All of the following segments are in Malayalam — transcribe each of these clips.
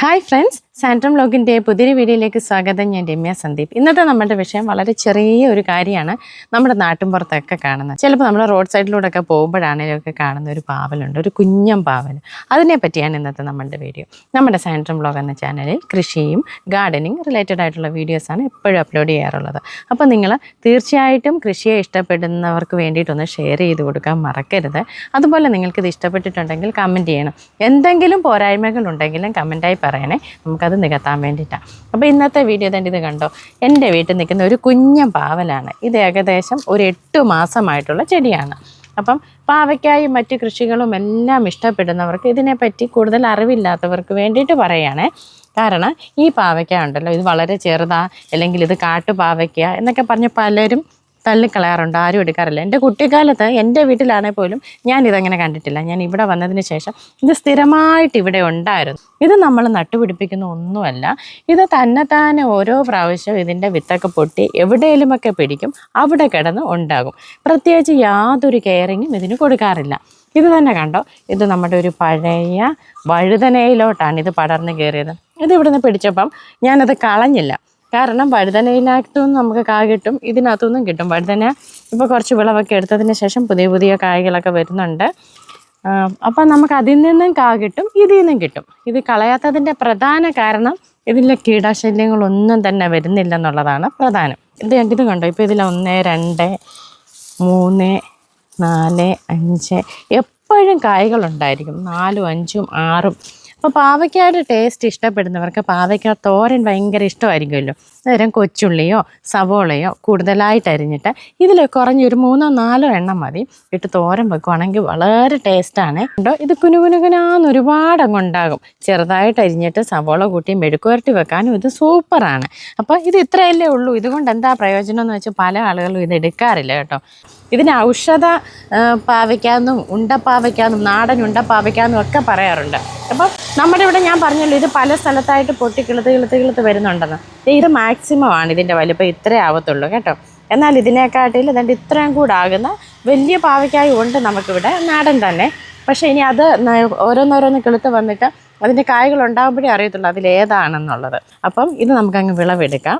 ഹായ് ഫ്രണ്ട്സ് സാൻട്രം ലോഗിന്റെ പുതിയൊരു വീഡിയോയിലേക്ക് സ്വാഗതം. ഞാൻ രമ്യ സന്ദീപ്. ഇന്നത്തെ നമ്മുടെ വിഷയം വളരെ ചെറിയ ഒരു കാര്യമാണ്. നമ്മുടെ നാട്ടിൻപുറത്തൊക്കെ കാണുന്നത് ചിലപ്പോൾ നമ്മൾ റോഡ് സൈഡിലൂടെ ഒക്കെ പോകുമ്പോഴാണെങ്കിലും ഒക്കെ കാണുന്ന ഒരു പാവലുണ്ട്. ഒരു കുഞ്ഞൻ പാവൽ അതിനെ പറ്റിയാണ് ഇന്നത്തെ നമ്മുടെ വീഡിയോ നമ്മുടെ സാൻട്രം ബ്ലോഗ് എന്ന ചാനലിൽ കൃഷിയും ഗാർഡനിങ് റിലേറ്റഡ് ആയിട്ടുള്ള വീഡിയോസാണ് എപ്പോഴും അപ്ലോഡ് ചെയ്യാറുള്ളത്. അപ്പോൾ നിങ്ങൾ തീർച്ചയായിട്ടും കൃഷിയെ ഇഷ്ടപ്പെടുന്നവർക്ക് വേണ്ടിയിട്ടൊന്ന് ഷെയർ ചെയ്ത് കൊടുക്കാൻ മറക്കരുത്. അതുപോലെ നിങ്ങൾക്കിത് ഇഷ്ടപ്പെട്ടിട്ടുണ്ടെങ്കിൽ കമന്റ് ചെയ്യണം. എന്തെങ്കിലും പോരായ്മകൾ ഉണ്ടെങ്കിലും കമന്റായി പറയണേ. നമുക്കത് നികത്താൻ വേണ്ടിയിട്ടാണ് അപ്പോൾ ഇന്നത്തെ വീഡിയോ തന്നെ ഇത് കണ്ടോ? എന്റെ വീട്ടിൽ നിൽക്കുന്ന ഒരു കുഞ്ഞ പാവലാണ്. ഇത് ഏകദേശം ഒരു എട്ട് മാസമായിട്ടുള്ള ചെടിയാണ്. അപ്പം പാവയ്ക്കായും മറ്റ് കൃഷികളും എല്ലാം ഇഷ്ടപ്പെടുന്നവർക്ക് ഇതിനെപ്പറ്റി കൂടുതൽ അറിവില്ലാത്തവർക്ക് വേണ്ടിയിട്ട് പറയുകയാണേ കാരണം ഈ പാവയ്ക്ക ഉണ്ടല്ലോ ഇത് വളരെ ചെറുതാണ് അല്ലെങ്കിൽ ഇത് കാട്ടുപാവയ്ക്ക എന്നൊക്കെ പറഞ്ഞ് പലരും തള്ളിക്കളയാറുണ്ട് ആരും എടുക്കാറില്ല. എന്റെ കുട്ടിക്കാലത്ത് എന്റെ വീട്ടിലാണെങ്കിൽ പോലും ഞാൻ ഇതങ്ങനെ കണ്ടിട്ടില്ല. ഞാൻ ഇവിടെ വന്നതിന് ശേഷം ഇത് സ്ഥിരമായിട്ട് ഇവിടെ ഉണ്ടായിരുന്നു. ഇത് നമ്മൾ നട്ടുപിടിപ്പിക്കുന്ന ഒന്നുമല്ല. ഇത് തന്നെത്താനെ ഓരോ പ്രാവശ്യം ഇതിന്റെ വിത്തൊക്കെ പൊട്ടി എവിടെയെങ്കിലുമൊക്കെ പിടിക്കും അവിടെ കിടന്ന് ഉണ്ടാകും. പ്രത്യേകിച്ച് യാതൊരു കെയറിങ്ങും ഇതിന് കൊടുക്കാറില്ല. ഇത് തന്നെ കണ്ടോ? ഇത് നമ്മുടെ ഒരു പഴയ വഴുതനയിലോട്ടാണ് ഇത് പടർന്നു കയറിയത്. ഇത് ഇവിടുന്ന് പിടിച്ചപ്പം ഞാനത് കളഞ്ഞില്ല. കാരണം വഴുതനയിലായിട്ടും നമുക്ക് കാ കിട്ടും ഇതിനകത്തുനിന്നും കിട്ടും. വഴുതന ഇപ്പോൾ കുറച്ച് വിളവൊക്കെ എടുത്തതിന് ശേഷം പുതിയ പുതിയ കായ്കളൊക്കെ വരുന്നുണ്ട്. അപ്പം നമുക്ക് അതിൽ നിന്നും കാ കിട്ടും ഇതിൽ നിന്നും കിട്ടും. ഇത് കളയാത്തതിന്റെ പ്രധാന കാരണം ഇതിലെ കീടാശല്യങ്ങളൊന്നും തന്നെ വരുന്നില്ല എന്നുള്ളതാണ് പ്രധാനം. ഇത് ഇത് കണ്ടോ? ഇപ്പോൾ ഇതിൽ ഒന്ന് രണ്ട് മൂന്ന് നാല് അഞ്ച് എപ്പോഴും കായ്കളുണ്ടായിരിക്കും. നാലും അഞ്ചും ആറും. അപ്പോൾ പാവയ്ക്കയുടെ ടേസ്റ്റ് ഇഷ്ടപ്പെടുന്നവർക്ക് പാവയ്ക്ക തോരൻ ഭയങ്കര ഇഷ്ടമായിരിക്കുമല്ലോ. അന്നേരം കൊച്ചുള്ളിയോ സവോളയോ കൂടുതലായിട്ട് അരിഞ്ഞിട്ട് ഇതിൽ കുറഞ്ഞൊരു മൂന്നോ നാലോ എണ്ണം മതി. ഇട്ട് തോരൻ വെക്കുവാണെങ്കിൽ വളരെ ടേസ്റ്റാണ് ഉണ്ടോ? ഇത് കുനുകുനുകുനാന്ന് ഒരുപാട് അങ്ങ് ഉണ്ടാകും. ചെറുതായിട്ട് അരിഞ്ഞിട്ട് സവോള കൂട്ടി മെഴുക്കുവരട്ടി വെക്കാനും ഇത് സൂപ്പറാണ് അപ്പോൾ ഇത് ഇത്രയല്ലേ ഉള്ളൂ. ഇതുകൊണ്ട് എന്താ പ്രയോജനം എന്ന് വെച്ചാൽ പല ആളുകളും ഇത് എടുക്കാറില്ല കേട്ടോ. ഇതിന് ഔഷധ പാവയ്ക്കാന്നും ഉണ്ടപ്പാവയ്ക്കാന്നും നാടൻ ഉണ്ടപ്പാവയ്ക്കാന്നും ഒക്കെ പറയാറുണ്ട്. അപ്പോൾ നമ്മുടെ ഇവിടെ ഞാൻ പറഞ്ഞല്ലോ ഇത് പല സ്ഥലത്തായിട്ട് പൊട്ടി കിളുത്ത് കിളുത്ത് കിളുത്ത് വരുന്നുണ്ടെന്ന്. ഇത് മാക്സിമം ആണ് ഇതിന്റെ വലിപ്പം ഇത്രേ ആവത്തുള്ളൂ കേട്ടോ. എന്നാൽ ഇതിനെക്കാട്ടിൽ ഇതുകൊണ്ട് ഇത്രയും കൂടെ ആകുന്ന വലിയ പാവയ്ക്കായി ഉണ്ട് നമുക്കിവിടെ നാടൻ തന്നെ. പക്ഷേ ഇനി അത് ഓരോന്നോരോന്ന് കിളുത്ത് വന്നിട്ട് അതിന്റെ കായ്കൾ ഉണ്ടാകുമ്പോഴേ അറിയത്തുള്ളൂ അതിലേതാണെന്നുള്ളത് അപ്പം ഇത് നമുക്കങ്ങ് വിളവെടുക്കാം.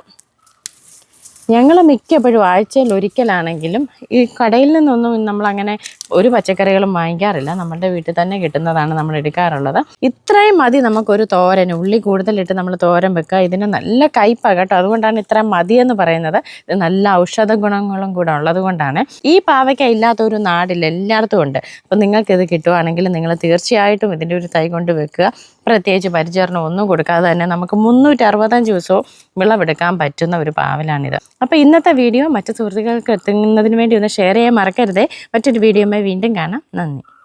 ഞങ്ങൾ മിക്കപ്പോഴും ആഴ്ചയിൽ ഒരിക്കലാണെങ്കിലും ഈ കടയിൽ നിന്നൊന്നും നമ്മളങ്ങനെ ഒരു പച്ചക്കറികളും വാങ്ങിക്കാറില്ല. നമ്മുടെ വീട്ടിൽ തന്നെ കിട്ടുന്നതാണ് നമ്മൾ എടുക്കാറുള്ളത്. ഇത്രയും മതി നമുക്കൊരു തോരൻ ഉള്ളി കൂടുതലിട്ട് നമ്മൾ തോരൻ വെക്കുക. ഇതിന് നല്ല കയ്പാണ് കേട്ടോ. അതുകൊണ്ടാണ് ഇത്രയും മതിയെന്ന് പറയുന്നത്. ഇത് നല്ല ഔഷധ ഗുണങ്ങളും കൂടെ ഉള്ളത് കൊണ്ടാണ്. ഈ പാവയ്ക്ക ഇല്ലാത്ത ഒരു നാടില്ല. എല്ലായിടത്തും ഉണ്ട്. അപ്പം നിങ്ങൾക്ക് ഇത് കിട്ടുവാണെങ്കിൽ നിങ്ങൾ തീർച്ചയായിട്ടും ഇതിന്റെ ഒരു തൈ കൊണ്ട് വെക്കുക. പ്രത്യേകിച്ച് പരിചരണം ഒന്നും കൊടുക്കാതെ തന്നെ നമുക്ക് മുന്നൂറ്റി അറുപത്തഞ്ച് ദിവസവും വിളവെടുക്കാൻ പറ്റുന്ന ഒരു പാവലാണിത്. അപ്പോൾ ഇന്നത്തെ വീഡിയോ മറ്റു സുഹൃത്തുക്കൾക്ക് എത്തുന്നതിന് വേണ്ടി ഒന്ന് ഷെയർ ചെയ്യാൻ മറക്കരുതേ. മറ്റൊരു വീഡിയോയുമായി വീണ്ടും കാണാം. നന്ദി.